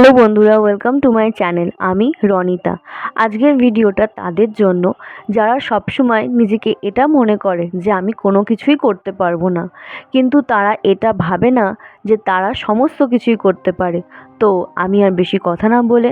Hello বন্ধুরা welcome to my channel আমি রনিতা। আজকের ভিডিওটা তাদের জন্য। যারা সবসময় নিজেকে এটা মনে করে যে আমি কোনো কিছুই করতে পারব না, কিন্তু তারা এটা ভাবে না যে তারা সমস্ত কিছুই করতে পারে। তো আমি আর বেশি কথা না বলে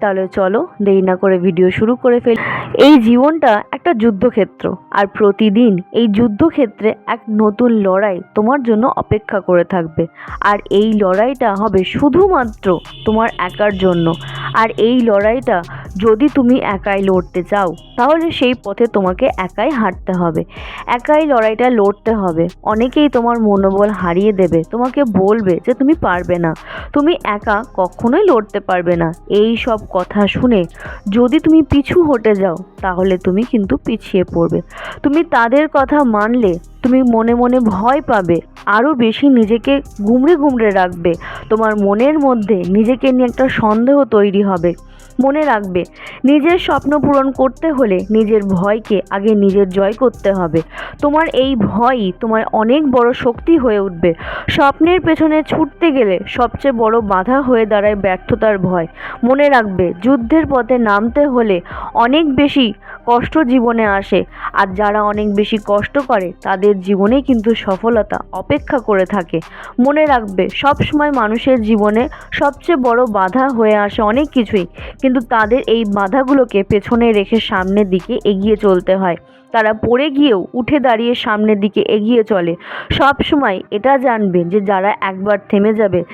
তাহলে চলো দেরি না করে ভিডিও শুরু করে ফেল। এই জীবনটা একটা যুদ্ধক্ষেত্র, আর প্রতিদিন এই যুদ্ধক্ষেত্রে এক নতুন লড়াই তোমার জন্য অপেক্ষা করে থাকবে। আর এই লড়াইটা হবে শুধুমাত্র তোমার একার জন্য। আর এই লড়াইটা যদি তুমি একাই লড়তে চাও, তাহলে সেই পথে তোমাকে একাই হাঁটতে হবে। একাই লড়াইটা লড়তে হবে। অনেকেই তোমার মনোবল হারিয়ে দেবে। তোমাকে বলবে যে তুমি পারবে না। তুমি একা কখনোই লড়তে পারবে না। এই সব কথা শুনে যদি তুমি পিছু হটে যাও, তাহলে তুমি কিন্তু পিছিয়ে পড়বে। তুমি তাদের কথা মানলে, তুমি মনে মনে ভয় পাবে। আরও বেশি নিজেকে গুমড়ে গুমড়ে রাখবে। তোমার মনের মধ্যে নিজেকে নিয়ে একটা সন্দেহ তৈরি হবে। মনে রাখবে। নিজের স্বপ্ন পূরণ করতে হলে নিজের ভয়কে আগে নিজের জয় করতে হবে। তোমার এই ভয়ই তোমার অনেক বড় শক্তি হয়ে উঠবে। স্বপ্নের পেছনে ছুটতে গেলে সবচেয়ে বড় বাধা হয়ে দাঁড়ায় ব্যর্থতার ভয়। মনে রাখবে, যুদ্ধের পথে নামতে হলে অনেক বেশি কষ্ট জীবনে আসে। আর যারা অনেক বেশি কষ্ট করে, তাদের জীবনে কিন্তু সফলতা অপেক্ষা করে থাকে। মনে রাখবে সব সময় মানুষের জীবনে সবচেয়ে বড় বাধা হয়ে আসে অনেক কিছুই। কিন্তু তাদের এই বাধাগুলোকে পেছনে রেখে সামনের দিকে এগিয়ে চলতে হয়। তারা পড়ে গিয়েও উঠে দাঁড়িয়ে সামনের দিকে এগিয়ে চলে। সব সময় এটা জানবে যে যারা একবার থেমে যাবে,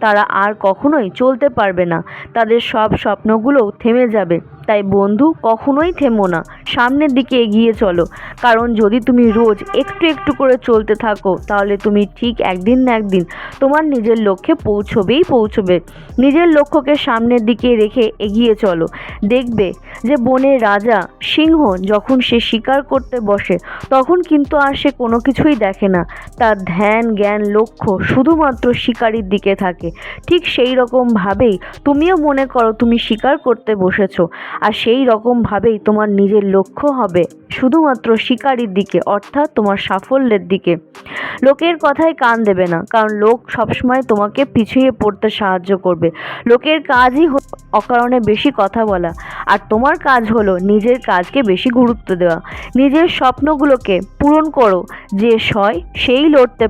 তারা আর কখনোই চলতে পারবে না। তাদের সব স্বপ্নগুলোও থেমে যাবে। তাই বন্ধু কখনোই থেমো না। সামনের দিকে এগিয়ে চলো। কারণ যদি তুমি রোজ একটু একটু করে চলতে থাকো, তাহলে তুমি ঠিক একদিন না একদিন তোমার নিজের লক্ষ্যে পৌঁছবেই পৌঁছবে। নিজের লক্ষ্যকে সামনের দিকে রেখে এগিয়ে চলো। দেখবে যে বনের রাজা সিংহ যখন সে শিকার করতে বসে, তখন কিন্তু আর সে কোনো কিছুই দেখে না। তার ধ্যান, জ্ঞান, লক্ষ্য শুধুমাত্র শিকারির দিকে থাকে। ঠিক সেই রকমভাবেই তুমিও মনে করো তুমি শিকার করতে বসেছো। আর সেই রকমভাবেই তোমার নিজের লক্ষ্য হবে শুধুমাত্র শিকারির দিকে, অর্থাৎ তোমার সাফল্যের দিকে। লোকের কথায় কান দেবে না, কারণ লোক সবসময় তোমাকে পিছিয়ে পড়তে সাহায্য করবে। লোকের কাজই অকারণে বেশি কথা বলা, আর তোমার কাজ হলো নিজের কাজকে বেশি গুরুত্ব দেওয়া। নিজের স্বপ্নগুলোকে পূরণ করো, যে সয় সেই লড়তে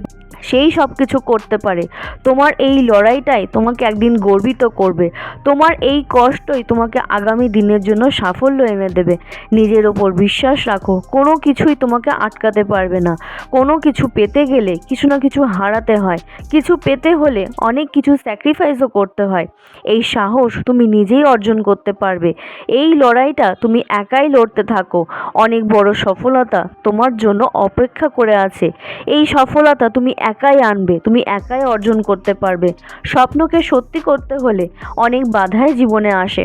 সেই সব কিছু করতে পারে। তোমার এই লড়াইটাই তোমাকে একদিন গর্বিত করবে। তোমার এই কষ্টই তোমাকে আগামী দিনের জন্য সাফল্য এনে দেবে। নিজের ওপর বিশ্বাস রাখো, কোনো কিছুই তোমাকে আটকাতে পারবে না। কোনো কিছু পেতে গেলে কিছু না কিছু হারাতে হয়। কিছু পেতে হলে অনেক কিছু স্যাক্রিফাইসও করতে হয়। এই সাহস তুমি নিজেই অর্জন করতে পারবে। এই লড়াইটা তুমি একাই লড়তে থাকো। অনেক বড় সফলতা তোমার জন্য অপেক্ষা করে আছে। এই সফলতা তুমি একাই আনবে, তুমি একাই অর্জন করতে পারবে। স্বপ্নকে সত্যি করতে হলে অনেক বাধাই জীবনে আসে।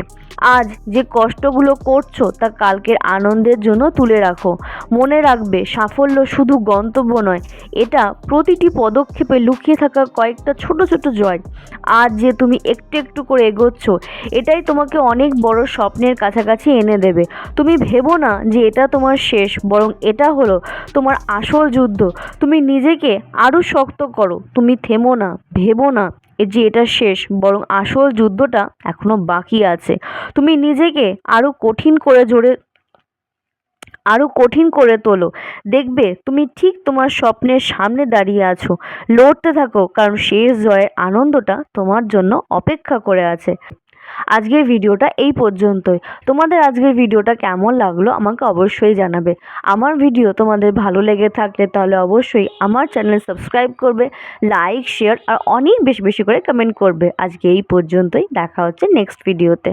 আজ যে কষ্টগুলো করছ তা কালকের আনন্দের জন্য তুলে রাখো। মনে রাখবে, সাফল্য শুধু গন্তব্য নয়, এটা প্রতিটি পদক্ষেপে লুকিয়ে থাকা কয়েকটা ছোট ছোট জয়। আজ যে তুমি একটু একটু করে এগোচ্ছ, এটাই তোমাকে অনেক বড় স্বপ্নের কাছাকাছি এনে দেবে। তুমি ভেবো না যে এটা তোমার শেষ, বরং এটা হলো তোমার আসল যুদ্ধ। তুমি নিজেকে আরও শক্ত করো, তুমি থেমো না, ভেবো না। যে এটা শেষ, বরং আসল যুদ্ধটা এখনও বাকি আছে। তুমি নিজেকে আরও কঠিন করে জোরে আরও কঠিন করে তোলো। দেখবে তুমি ঠিক তোমার স্বপ্নের সামনে দাঁড়িয়ে আছো। লড়তে থাকো, কারণ শেষ জয়ের আনন্দটা তোমার জন্য অপেক্ষা করে আছে। আজকের ভিডিওটা এই পর্যন্তই। তোমাদের আজকের ভিডিওটা কেমন লাগল আমাকে অবশ্যই জানাবে। আমার ভিডিও তোমাদের ভালো লেগে থাকলে তাহলে অবশ্যই আমার চ্যানেল সাবস্ক্রাইব করবে, লাইক, শেয়ার আর অনেক বেশি বেশি করে কমেন্ট করবে। আজকে এই পর্যন্তই। দেখা হচ্ছে নেক্সট ভিডিওতে